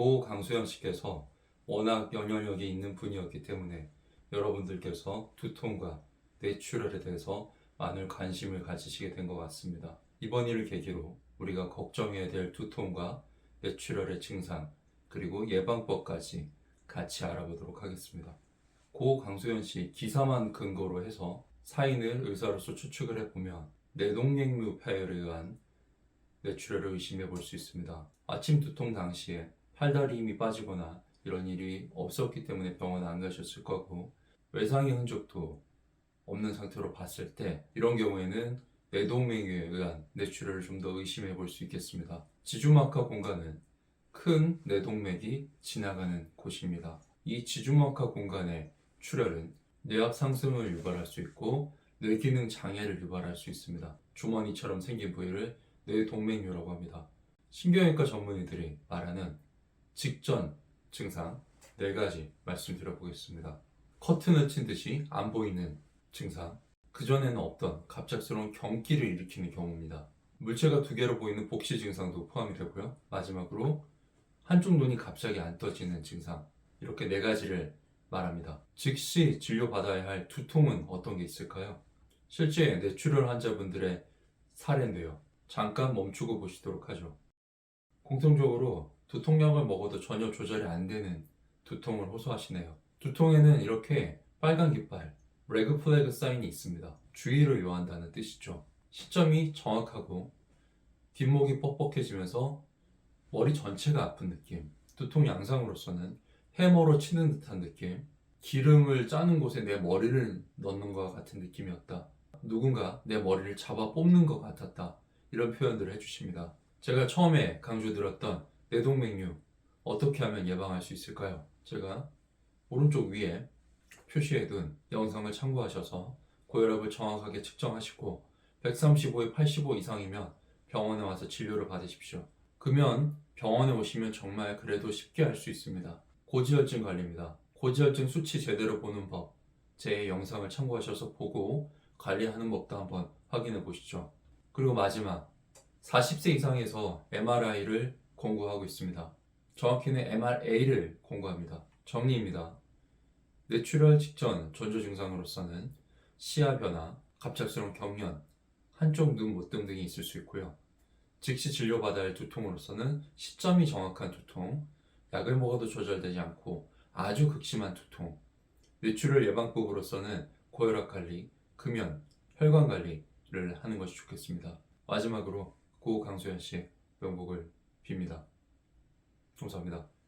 고 강수영 씨께서 워낙 연연력이 있는 분이었기 때문에 여러분들께서 두통과 뇌출혈에 대해서 많은 관심을 가지시게 된 것 같습니다. 이번 일을 계기로 우리가 걱정해야 될 두통과 뇌출혈의 증상 그리고 예방법까지 같이 알아보도록 하겠습니다. 고 강수현 씨 기사만 근거로 해서 사인을 의사로서 추측을 해보면 뇌동맥류 파열에 의한 뇌출혈을 의심해 볼 수 있습니다. 아침 두통 당시에 팔 다리 힘이 빠지거나 이런 일이 없었기 때문에 병원 안 가셨을 거고 외상의 흔적도 없는 상태로 봤을 때 이런 경우에는 뇌동맥류에 의한 뇌출혈을 좀 더 의심해 볼 수 있겠습니다. 지주막하 공간은 큰 뇌동맥이 지나가는 곳입니다. 이 지주막하 공간의 출혈은 뇌압 상승을 유발할 수 있고 뇌기능 장애를 유발할 수 있습니다. 주머니처럼 생긴 부위를 뇌동맥류라고 합니다. 신경외과 전문의들이 말하는 직전 증상 네 가지 말씀드려 보겠습니다. 커튼을 친 듯이 안 보이는 증상, 그전에는 없던 갑작스러운 경기를 일으키는 경우입니다. 물체가 두 개로 보이는 복시 증상도 포함이 되고요. 마지막으로 한쪽 눈이 갑자기 안 떠지는 증상, 이렇게 네 가지를 말합니다. 즉시 진료받아야 할 두통은 어떤 게 있을까요? 실제 뇌출혈 환자분들의 사례인데요. 잠깐 멈추고 보시도록 하죠. 공통적으로 두통약을 먹어도 전혀 조절이 안 되는 두통을 호소하시네요. 두통에는 이렇게 빨간 깃발, 레그 플래그 사인이 있습니다. 주의를 요한다는 뜻이죠. 시점이 정확하고 뒷목이 뻑뻑해지면서 머리 전체가 아픈 느낌, 두통 양상으로서는 해머로 치는 듯한 느낌, 기름을 짜는 곳에 내 머리를 넣는 것 같은 느낌이었다. 누군가 내 머리를 잡아 뽑는 것 같았다. 이런 표현들을 해주십니다. 제가 처음에 강조드렸던 뇌동맥류 어떻게 하면 예방할 수 있을까요? 제가 오른쪽 위에 표시해둔 영상을 참고하셔서 고혈압을 정확하게 측정하시고 135에 85 이상이면 병원에 와서 진료를 받으십시오. 그러면 병원에 오시면 정말 그래도 쉽게 할 수 있습니다. 고지혈증 관리입니다. 고지혈증 수치 제대로 보는 법, 제 영상을 참고하셔서 보고 관리하는 법도 한번 확인해 보시죠. 그리고 마지막, 40세 이상에서 MRI를 권고하고 있습니다. 정확히는 MRA를 권고합니다. 정리입니다. 뇌출혈 직전 전조 증상으로서는 시야 변화, 갑작스러운 경련, 한쪽 눈 못등 등이 있을 수 있고요. 즉시 진료받아야 할 두통으로서는 시점이 정확한 두통, 약을 먹어도 조절되지 않고 아주 극심한 두통, 뇌출혈 예방법으로서는 고혈압 관리, 금연, 혈관 관리를 하는 것이 좋겠습니다. 마지막으로 고 강수현 씨 명복을 빕니다. 감사합니다.